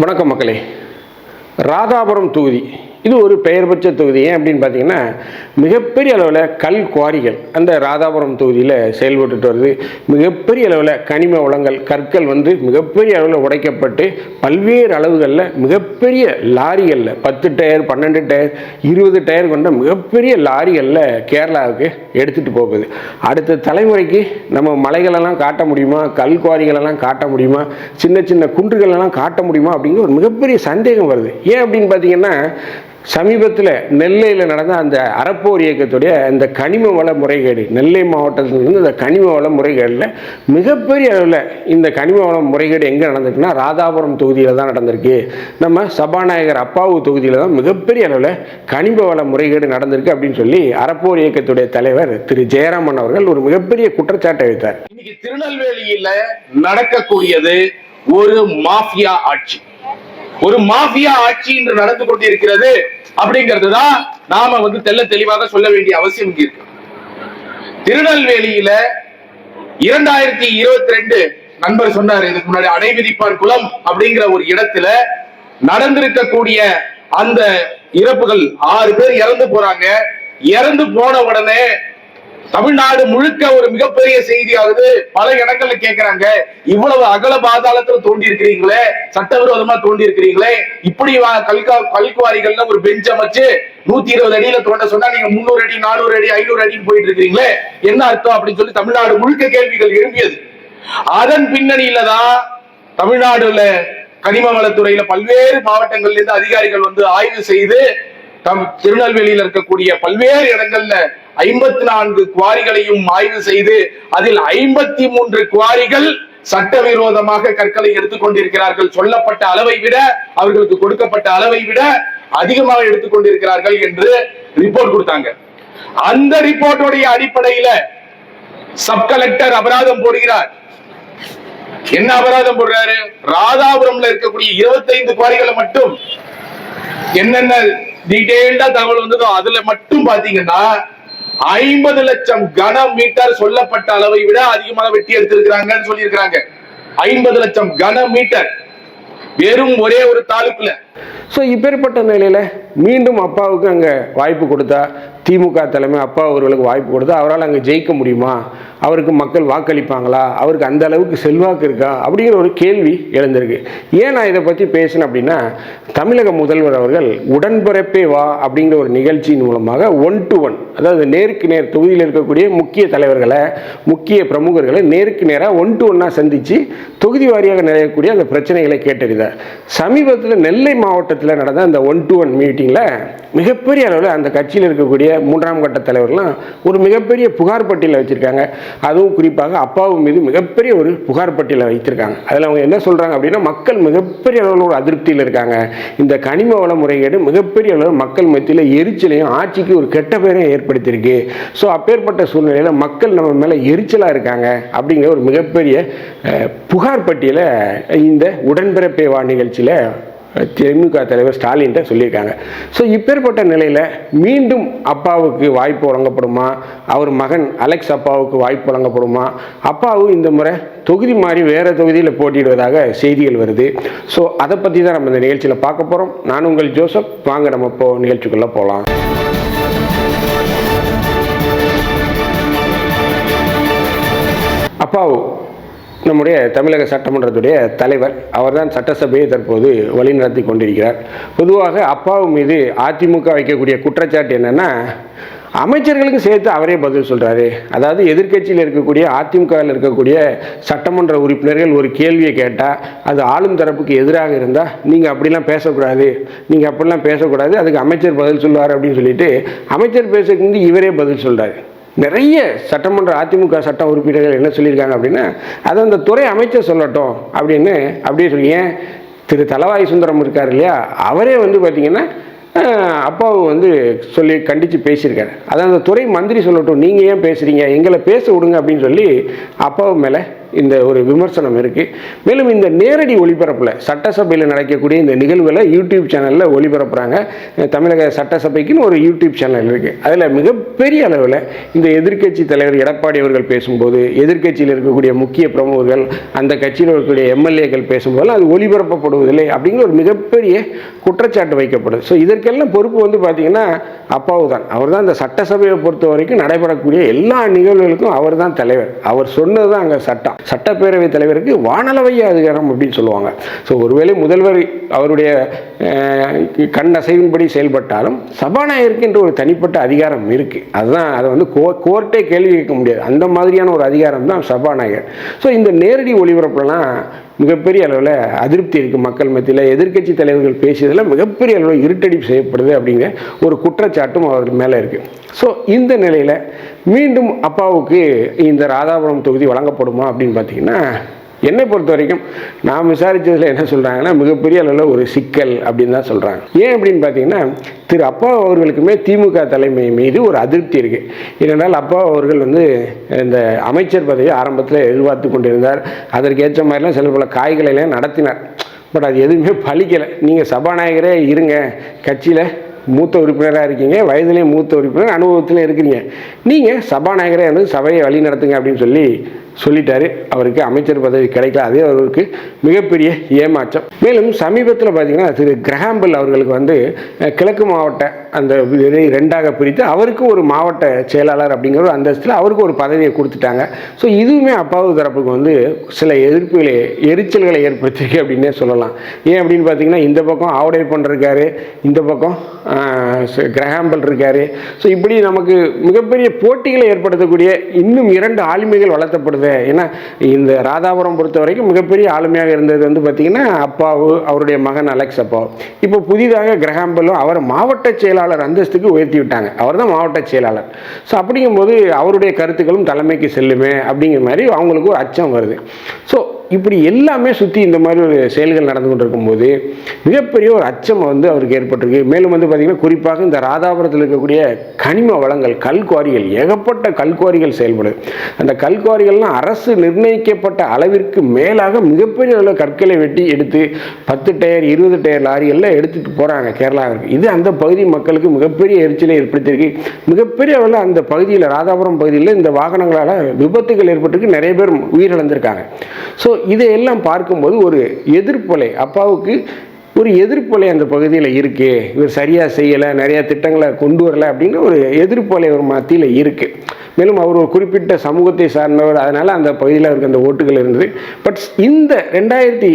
வணக்கம் மக்களே. ராதாபுரம் தொகுதி. இது ஒரு பெயர் பெற்ற தொகுதி. ஏன் அப்படின்னு பார்த்தீங்கன்னா மிகப்பெரிய அளவில் கல் குவாரிகள் அந்த ராதாபுரம் தொகுதியில் செயல்பட்டுட்டு வருது. மிகப்பெரிய அளவில் கனிம வளங்கள் கற்கள் வந்து மிகப்பெரிய அளவில் உடைக்கப்பட்டு பல்வேறு அளவுகளில் மிகப்பெரிய லாரிகளில் பத்து டயர் பன்னெண்டு டயர் இருபது டயர் கொண்ட மிகப்பெரிய லாரிகளில் கேரளாவுக்கு எடுத்துகிட்டு போகுது. அடுத்த தலைமுறைக்கு நம்ம மலைகளெல்லாம் காட்ட முடியுமா? கல் குவாரிகளெல்லாம் காட்ட முடியுமா? சின்ன சின்ன குன்றுகளெல்லாம் காட்ட முடியுமா? அப்படிங்கிற ஒரு மிகப்பெரிய சந்தேகம் வருது. ஏன் அப்படின்னு பார்த்தீங்கன்னா சமீபத்தில் நெல்லையில் நடந்த அந்த அறப்போர் இயக்கத்துடைய அந்த கனிம வள முறைகேடு நெல்லை மாவட்டத்திலிருந்து அந்த கனிம வள முறைகேடில் மிகப்பெரிய அளவில் இந்த கனிம வள முறைகேடு எங்கே நடந்திருக்குன்னா ராதாபுரம் தொகுதியில் தான் நடந்திருக்கு. நம்ம சபாநாயகர் அப்பாவு தொகுதியில் தான் மிகப்பெரிய அளவில் கனிம வள முறைகேடு நடந்திருக்கு அப்படின்னு சொல்லி அறப்போர் இயக்கத்துடைய தலைவர் திரு ஜெயராமன் அவர்கள் ஒரு மிகப்பெரிய குற்றச்சாட்டை வைத்தார். இன்னைக்கு திருநெல்வேலியில் நடக்கக்கூடியது ஒரு மாஃபியா ஆட்சி. ஒரு மாஃபியா ஆட்சி இன்று நடந்து கொண்டிருக்கிறது அப்படிங்கிறது தான் நாம வந்து தெல்ல தெளிவாக சொல்ல வேண்டிய அவசியம் இருக்கு. திருநெல்வேலியில இரண்டாயிரத்தி இருபத்தி ரெண்டு நண்பர் சொன்னார் இதுக்கு முன்னாடி அடைவிதிப்பான் குளம் அப்படிங்கிற ஒரு இடத்துல நடந்திருக்கக்கூடிய அந்த இறப்புகள் ஆறு பேர் இறந்து போறாங்க. இறந்து போன உடனே தமிழ்நாடு முழுக்க ஒரு மிகப்பெரிய செய்தி ஆகுது பல இடங்கள்ல கேக்குறாங்க. இவ்வளவு அகல பாதாளத்துல தோண்டி இருக்கிறீங்களே சட்டவிரோதமா தோண்டி இருக்கிறீங்களே இப்படி வா- கல்கா கல்குவாரிகள்ல ஒரு பெஞ்ச் அமைச்சு நூத்தி இருபது அடியில தோண்ட சொன்னா நீங்க முன்னூறு அடி நானூறு அடி ஐநூறு அடின்னு போயிட்டு இருக்கிறீங்களே என்ன அர்த்தம் அப்படின்னு சொல்லி தமிழ்நாடு முழுக்க கேள்விகள் எழுப்பியது அதன் பின்னணியில தான் தமிழ்நாடுல கனிம வளத்துறையில பல்வேறு மாவட்டங்கள்ல இருந்து அதிகாரிகள் வந்து ஆய்வு செய்து தம் திருநெல்வேலியில் இருக்கக்கூடிய பல்வேறு இடங்கள்ல ஐம்பத்தி நான்கு குவாரிகளையும் ஆய்வு செய்து அதில் ஐம்பத்தி மூன்று குவாரிகள் சட்டவிரோதமாக கற்களை எடுத்துக்கொண்டிருக்கிறார்கள் சொல்லப்பட்ட அளவை விட அவர்களுக்கு கொடுக்கப்பட்ட அளவை விட அதிகமாக எடுத்துக்கொண்டிருக்கிறார்கள் என்று ரிப்போர்ட் கொடுத்தாங்க. அந்த ரிப்போர்ட்டுடைய அடிப்படையில சப் கலெக்டர் அபராதம் போடுகிறார். என்ன அபராதம் போடுறாரு? ராதாபுரம்ல இருக்கக்கூடிய 25 குவாரிகளை மட்டும் என்னென்ன டீடைல்டா தகவல் வந்ததோ அதுல மட்டும் பாத்தீங்கன்னா ஐம்பது லட்சம் கன மீட்டர் சொல்லப்பட்ட அளவை விட அதிகமாக வெட்டி எடுத்திருக்கிறாங்கன்னு சொல்லியிருக்கிறாங்க. ஐம்பது லட்சம் கன மீட்டர். வெறும் ஒரே ஒரு தாலுக்குல. ஸோ இப்பேற்பட்ட நிலையில் மீண்டும் அப்பாவுக்கு அங்கே வாய்ப்பு கொடுத்தா திமுக தலைமை அப்பா அவர்களுக்கு வாய்ப்பு கொடுத்து அவரால் அங்கே ஜெயிக்க முடியுமா? அவருக்கு மக்கள் வாக்களிப்பாங்களா? அவருக்கு அந்த அளவுக்கு செல்வாக்கு இருக்கா? அப்படிங்கிற ஒரு கேள்வி எழுந்திருக்கு. ஏன் நான் இதை பற்றி பேசினேன் அப்படின்னா தமிழக முதல்வர் அவர்கள் உடன்பிறப்பே வா அப்படிங்கிற ஒரு நிகழ்ச்சியின் மூலமாக ஒன் டு ஒன் அதாவது நேருக்கு நேர் தொகுதியில் இருக்கக்கூடிய முக்கிய தலைவர்களை முக்கிய பிரமுகர்களை நேருக்கு நேராக ஒன் டு ஒன்னாக சந்தித்து தொகுதி வாரியாக நிறையக்கூடிய அந்த பிரச்சனைகளை கேட்டறிந்தார். சமீபத்தில் நெல்லை மாவட்டத்தில் நடந்த அந்த ஒன் டு ஒன் மீட்டிங்கில் மிகப்பெரிய அளவில் அந்த கட்சியில் இருக்கக்கூடிய மூன்றாம் கட்ட தலைவர்லாம் ஒரு மிகப்பெரிய புகார் பட்டியலை வச்சுருக்காங்க. அதுவும் குறிப்பாக அப்பாவு மீது மிகப்பெரிய ஒரு புகார் பட்டியலை வைத்திருக்காங்க. அதில் அவங்க என்ன சொல்கிறாங்க அப்படின்னா மக்கள் மிகப்பெரிய அளவில் ஒரு அதிருப்தியில் இருக்காங்க. இந்த கனிம வள முறைகேடு மிகப்பெரிய அளவில் மக்கள் மத்தியில் எரிச்சலையும் ஆட்சிக்கு ஒரு கெட்ட பேரையும் ஏற்படுத்தியிருக்கு. ஸோ அப்பேற்பட்ட சூழ்நிலையில் மக்கள் நம்ம மேலே எரிச்சலாக இருக்காங்க அப்படிங்கிற ஒரு மிகப்பெரிய புகார் பட்டியலை இந்த உடன்பிறப்பேவா நிகழ்ச்சியில் திமுக தலைவர் ஸ்டாலின்ட்ட சொல்லியிருக்காங்க. ஸோ இப்பேற்பட்ட நிலையில் மீண்டும் அப்பாவுக்கு வாய்ப்பு வழங்கப்படுமா? அவர் மகன் அலெக்ஸ் அப்பாவுக்கு வாய்ப்பு வழங்கப்படுமா? அப்பாவும் இந்த முறை தொகுதி மாறி வேறு தொகுதியில் போட்டியிடுவதாக செய்திகள் வருது. ஸோ அதை பற்றி தான் நம்ம இந்த நிகழ்ச்சியில் பார்க்க போகிறோம் நான் உங்கள் ஜோசப். வாங்க நம்ம இப்போ நிகழ்ச்சிக்குள்ளே போகலாம் அப்பாவு நம்முடைய தமிழக சட்டமன்றத்துடைய தலைவர் அவர்தான் சட்டசபையை தற்போது வழிநடத்தி கொண்டிருக்கிறார். பொதுவாக அப்பாவு மீது அதிமுக வைக்கக்கூடிய குற்றச்சாட்டு என்னென்னா அமைச்சர்களுக்கு சேர்த்து அவரே பதில் சொல்றாரு. அதாவது எதிர்க்கட்சியில் இருக்கக்கூடிய அதிமுகவில் இருக்கக்கூடிய சட்டமன்ற உறுப்பினர்கள் ஒரு கேள்வியை கேட்டால் அது ஆளும் தரப்புக்கு எதிராக இருந்தால் நீங்கள் அப்படிலாம் பேசக்கூடாது. நீங்கள் அப்படிலாம் பேசக்கூடாது அதுக்கு அமைச்சர் பதில் சொல்லுவார் அப்படின்னு சொல்லிட்டு அமைச்சர் பேசுறதுக்கு இவரே பதில் சொல்கிறாரு நிறைய சட்டமன்ற அதிமுக சட்ட உறுப்பினர்கள் என்ன சொல்லியிருக்காங்க அப்படின்னா அதை அந்த துறை அமைச்சர் சொல்லட்டும் அப்படின்னு அப்படியே சொல்லி ஏன் திரு தலவாய் சுந்தரம் இருக்கார் இல்லையா? அவரே வந்து பார்த்தீங்கன்னா அப்பாவை வந்து சொல்லி கண்டித்து பேசியிருக்காரு. அதை அந்த துறை மந்திரி சொல்லட்டும் நீங்கள் ஏன் பேசுகிறீங்க எங்களை பேச விடுங்க அப்படின்னு சொல்லி அப்பாவு மேலே இந்த ஒரு விமர்சனம் இருக்குது மேலும் இந்த நேரடி ஒளிபரப்பில் சட்டசபையில் நடக்கக்கூடிய இந்த நிகழ்வுகளை யூடியூப் சேனலில் ஒளிபரப்புகிறாங்க தமிழக சட்டசபைக்குன்னு ஒரு யூடியூப் சேனல் இருக்குது அதில் மிகப்பெரிய அளவில் இந்த எதிர்க்கட்சி தலைவர் எடப்பாடி அவர்கள் பேசும்போது எதிர்க்கட்சியில் இருக்கக்கூடிய முக்கிய பிரமுகர்கள் அந்த கட்சியில் இருக்கக்கூடிய எம்எல்ஏக்கள் பேசும்போது அது ஒளிபரப்பப்படுவதில்லை அப்படிங்கிற ஒரு மிகப்பெரிய குற்றச்சாட்டு வைக்கப்படுது. ஸோ இதற்கெல்லாம் பொறுப்பு வந்து பார்த்திங்கன்னா அப்பாவு தான். அவர் தான் இந்த சட்டசபையை பொறுத்த வரைக்கும் நடைபெறக்கூடிய எல்லா நிகழ்வுகளுக்கும் அவர் தான் தலைவர். அவர் சொன்னது தான் அங்கே சட்டம். சட்டப்பேரவைத் தலைவருக்கு வானளவைய அதிகாரம் அப்படின்னு சொல்லுவாங்க. ஸோ ஒருவேளை முதல்வர் அவருடைய கண்ணசைவின்படி கண் அசைவின்படி செயல்பட்டாலும் சபாநாயகருக்கு என்று ஒரு தனிப்பட்ட அதிகாரம் இருக்குது அதுதான் அதை வந்து கோ கோர்ட்டே கேள்வி கேட்க முடியாது. அந்த மாதிரியான ஒரு அதிகாரம் தான் சபாநாயகர். ஸோ இந்த நேரடி ஒளிபரப்புலாம் மிகப்பெரிய அளவில் அதிருப்தி இருக்குது மக்கள் மத்தியில். எதிர்க்கட்சி தலைவர்கள் பேசியதில் மிகப்பெரிய அளவில் இருட்டடிப்பு செய்யப்படுது அப்படிங்கிற ஒரு குற்றச்சாட்டும் அவர் மேலே இருக்குது ஸோ இந்த நிலையில் மீண்டும் அப்பாவுக்கு இந்த ராதாபுரம் தொகுதி வழங்கப்படுமா அப்படின்னு பார்த்தீங்கன்னா என்னை பொறுத்த வரைக்கும் நான் விசாரித்ததில் என்ன சொல்கிறாங்கன்னா மிகப்பெரிய அளவில் ஒரு சிக்கல் அப்படின்னு தான் சொல்கிறாங்க ஏன் அப்படின்னு பார்த்தீங்கன்னா திரு அப்பா அவர்களுக்குமே திமுக தலைமை மீது ஒரு அதிருப்தி இருக்குது ஏனென்றால் அப்பா அவர்கள் வந்து இந்த அமைச்சர் பதவியை ஆரம்பத்தில் எதிர்பார்த்து கொண்டிருந்தார். அதற்கு ஏற்ற மாதிரிலாம் சில பல காய்களையெல்லாம் நடத்தினார். பட் அது எதுவுமே பழிக்கலை. நீங்கள் சபாநாயகரே இருங்க. கட்சியில் மூத்த உறுப்பினராக இருக்கீங்க வயதிலையும் மூத்த உறுப்பினர் அனுபவத்திலையும் இருக்கிறீங்க. நீங்கள் சபாநாயகரே வந்து சபையை வழி நடத்துங்க அப்படின்னு சொல்லி சொல்லிட்டாரு. அவருக்கு அமைச்சர் பதவி கிடைக்கல. அதே அவருக்கு மிகப்பெரிய ஏமாற்றம். மேலும் சமீபத்தில் பார்த்தீங்கன்னா திரு கிரஹாம்பல் அவர்களுக்கு வந்து கிழக்கு மாவட்ட அந்த இதை ரெண்டாக பிரித்து அவருக்கு ஒரு மாவட்ட செயலாளர் அப்படிங்கிற ஒரு அந்தஸ்தில் அவருக்கு ஒரு பதவியை கொடுத்துட்டாங்க. ஸோ இதுவுமே அப்பாவு தரப்புக்கு வந்து சில எதிர்ப்புகளை எரிச்சல்களை ஏற்படுத்திருக்கு அப்படின்னே சொல்லலாம். ஏன் அப்படின்னு பார்த்தீங்கன்னா இந்த பக்கம் ஆவுடைப்பன் பண்ணிருக்காரு இந்த பக்கம் ஆஹ், கிரஹாம்பல் இருக்காரு. ஸோ இப்படி நமக்கு மிகப்பெரிய போட்டிகளை ஏற்படுத்தக்கூடிய இன்னும் இரண்டு ஆளுமைகள் வளர்த்தப்படுது. ஏன்னா இந்த ராதாபுரம் பொறுத்த வரைக்கும் மிகப்பெரிய ஆளுமையாக இருந்தது வந்து பார்த்திங்கன்னா அப்பாவு அவருடைய மகன் அலெக்ஸ் அப்பாவு இப்போ புதிதாக கிரஹாம்பலும் அவர் மாவட்ட செயலாளர் அந்தஸ்துக்கு உயர்த்தி விட்டாங்க. அவர் தான் மாவட்ட செயலாளர். ஸோ அப்படிங்கும்போது அவருடைய கருத்துக்களும் தலைமைக்கு செல்லுமே அப்படிங்கிற மாதிரி அவங்களுக்கு ஒரு அச்சம் வருது. ஸோ இப்படி எல்லாமே சுற்றி இந்த மாதிரி ஒரு செயல்கள் நடந்து கொண்டு இருக்கும்போது மிகப்பெரிய ஒரு அச்சம் வந்து அவருக்கு ஏற்பட்டிருக்கு. மேலும் வந்து பார்த்திங்கன்னா குறிப்பாக இந்த ராதாபுரத்தில் இருக்கக்கூடிய கனிம வளங்கள் கல்குவாரிகள் ஏகப்பட்ட கல்குவாரிகள் செயல்படுது. அந்த ஆனால் அரசு நிர்ணயிக்கப்பட்ட அளவிற்கு மேலாக மிகப்பெரிய அளவில் கற்களை வெட்டி எடுத்து பத்து டயர் இருபது டயர் லாரி எல்லாம் எடுத்துகிட்டு போகிறாங்க கேரளாவிற்கு. இது அந்த பகுதி மக்களுக்கு மிகப்பெரிய எரிச்சலை ஏற்படுத்தியிருக்கு. மிகப்பெரிய அளவில் அந்த பகுதியில் ராதாபுரம் பகுதியில் இந்த வாகனங்களால் விபத்துகள் ஏற்பட்டிருக்கு. நிறைய பேர் உயிரிழந்திருக்காங்க. ஸோ இதையெல்லாம் பார்க்கும்போது ஒரு எதிர்ப்பலை அப்பாவுக்கு ஒரு எதிர்ப்பலை அந்த பகுதியில் இருக்குது இவர் சரியாக செய்யலை நிறையா திட்டங்களை கொண்டு வரலை அப்படின்னு ஒரு எதிர்ப்பலை ஒரு மத்தியில் இருக்குது மேலும் அவர் ஒரு குறிப்பிட்ட சமூகத்தை சார்ந்தவர் அதனால் அந்த பகுதியில் அவருக்கு அந்த ஓட்டுகள் இருந்தது. பட் இந்த ரெண்டாயிரத்தி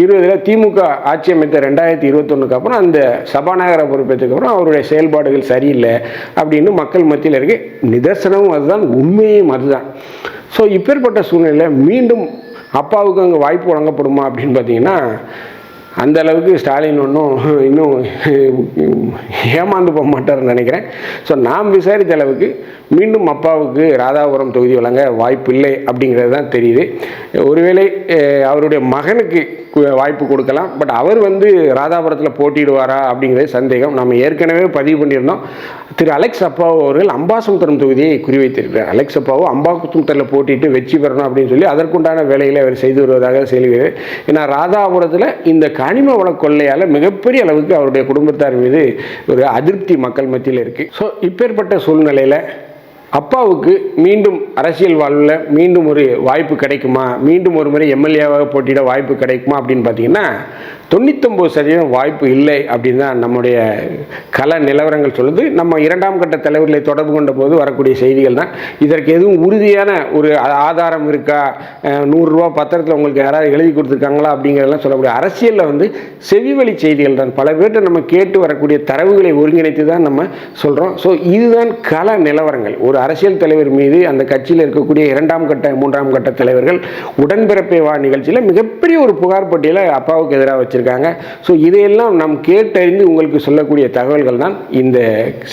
இருபதில் திமுக ஆட்சி அமைத்த ரெண்டாயிரத்தி இருபத்தொன்னுக்கு அப்புறம் அந்த சபாநாயகரை பொறுப்பேற்றதுக்கு அப்புறம் அவருடைய செயல்பாடுகள் சரியில்லை அப்படின்னு மக்கள் மத்தியில் இருக்கு. நிதர்சனமும் அதுதான் உண்மையும் அதுதான். ஸோ இப்பேற்பட்ட சூழ்நிலையில் மீண்டும் அப்பாவுக்கு அங்கே வாய்ப்பு வழங்கப்படுமா அப்படின்னு பார்த்தீங்கன்னா அந்த அளவுக்கு ஸ்டாலின் ஒன்றும் இன்னும் ஏமாந்து போக மாட்டார்னு நினைக்கிறேன். ஸோ நாம் விசாரித்த அளவுக்கு மீண்டும் அப்பாவுக்கு ராதாபுரம் தொகுதி வழங்க வாய்ப்பு இல்லை அப்படிங்கிறது தான் தெரியுது. ஒருவேளை அவருடைய மகனுக்கு வாய்ப்பு கொடுக்கலாம். பட் அவர் வந்து ராதாபுரத்தில் போட்டியிடுவாரா அப்படிங்கிறது சந்தேகம். நம்ம ஏற்கனவே பதிவு பண்ணியிருந்தோம். திரு அலெக்ஸ் அப்பாவு அவர்கள் அம்பாசமுத்திரம் தொகுதியை குறிவைத்திருக்கிறார். அலெக்ஸ் அப்பாவு அம்பாசமுத்திரத்தில் போட்டிட்டு வெற்றி பெறணும் அப்படின்னு சொல்லி அதற்குண்டான வேலைகளை அவர் செய்து வருவதாக சொல்கிறது ஏன்னா ராதாபுரத்தில் இந்த கனிம வள கொள்ளையால் மிகப்பெரிய அளவுக்கு அவருடைய குடும்பத்தார் மீது ஒரு அதிருப்தி மக்கள் மத்தியில் இருக்குது ஸோ இப்பேற்பட்ட சூழ்நிலையில் அப்பாவுக்கு மீண்டும் அரசியல் வாழ்வில் மீண்டும் ஒரு வாய்ப்பு கிடைக்குமா? மீண்டும் ஒரு முறை எம்எல்ஏவாக போட்டியிட வாய்ப்பு கிடைக்குமா அப்படின்னு பார்த்தீங்கன்னா தொண்ணூத்தொம்பது சதவீதம் வாய்ப்பு இல்லை அப்படின்னு தான் நம்முடைய கல நிலவரங்கள் சொல்லுது. நம்ம இரண்டாம் கட்ட தலைவர்களை தொடர்பு கொண்ட போது வரக்கூடிய செய்திகள் தான். இதற்கு எதுவும் உறுதியான ஒரு ஆதாரம் இருக்கா? நூறுரூவா பத்திரத்தில் உங்களுக்கு யாராவது எழுதி கொடுத்துருக்காங்களா அப்படிங்கிறதெல்லாம் சொல்லக்கூடிய அரசியலில் வந்து செவிவழி செய்திகள் தான். பல பேர்கிட்ட நம்ம கேட்டு வரக்கூடிய தரவுகளை ஒருங்கிணைத்து தான் நம்ம சொல்கிறோம் ஸோ இதுதான் கல நிலவரங்கள். ஒரு அரசியல் தலைவர் மீது அந்த கட்சியில் இருக்கக்கூடிய இரண்டாம் கட்ட மூன்றாம் கட்ட தலைவர்கள் உடன்பிறப்பை வா நிகழ்ச்சியில் மிகப்பெரிய ஒரு புகார் பட்டியலை அப்பாவுக்கு எதிராக வச்சுருக்காங்க. ஸோ இதையெல்லாம் நாம் கேட்டறிந்து உங்களுக்கு சொல்லக்கூடிய தகவல்கள் தான் இந்த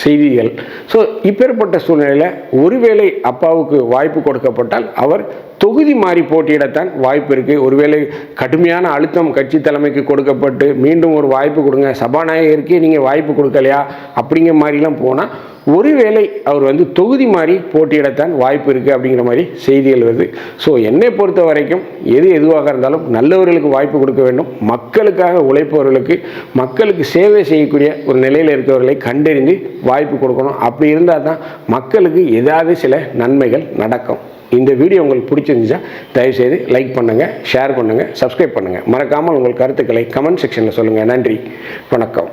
செய்திகள். ஸோ இப்பேற்பட்ட சூழ்நிலையில் ஒருவேளை அப்பாவுக்கு வாய்ப்பு கொடுக்கப்பட்டால் அவர் தொகுதி மாறி போட்டியிடத்தான் வாய்ப்பு இருக்குது ஒருவேளை கடுமையான அழுத்தம் கட்சி தலைமைக்கு கொடுக்கப்பட்டு மீண்டும் ஒரு வாய்ப்பு கொடுங்க. சபாநாயகருக்கே நீங்கள் வாய்ப்பு கொடுக்கலையா? அப்படிங்கிற மாதிரிலாம் போனால் ஒருவேளை அவர் வந்து தொகுதி மாறி போட்டியிடத்தான் வாய்ப்பு இருக்குது அப்படிங்கிற மாதிரி செய்திகள் வருது ஸோ என்னை பொறுத்த வரைக்கும் எது எதுவாக இருந்தாலும் நல்லவர்களுக்கு வாய்ப்பு கொடுக்க வேண்டும். மக்களுக்காக உழைப்பவர்களுக்கு மக்களுக்கு சேவை செய்யக்கூடிய ஒரு நிலையில் இருக்கிறவர்களை கண்டறிந்து வாய்ப்பு கொடுக்கணும். அப்படி இருந்தால் தான் மக்களுக்கு ஏதாவது சில நன்மைகள் நடக்கும். இந்த வீடியோ உங்களுக்கு பிடிச்சிருந்துச்சா தயவுசெய்து லைக் பண்ணுங்கள் ஷேர் பண்ணுங்கள் சப்ஸ்கிரைப் பண்ணுங்கள் மறக்காமல் உங்கள் கருத்துக்களை கமெண்ட் செக்ஷனில் சொல்லுங்கள் நன்றி வணக்கம்.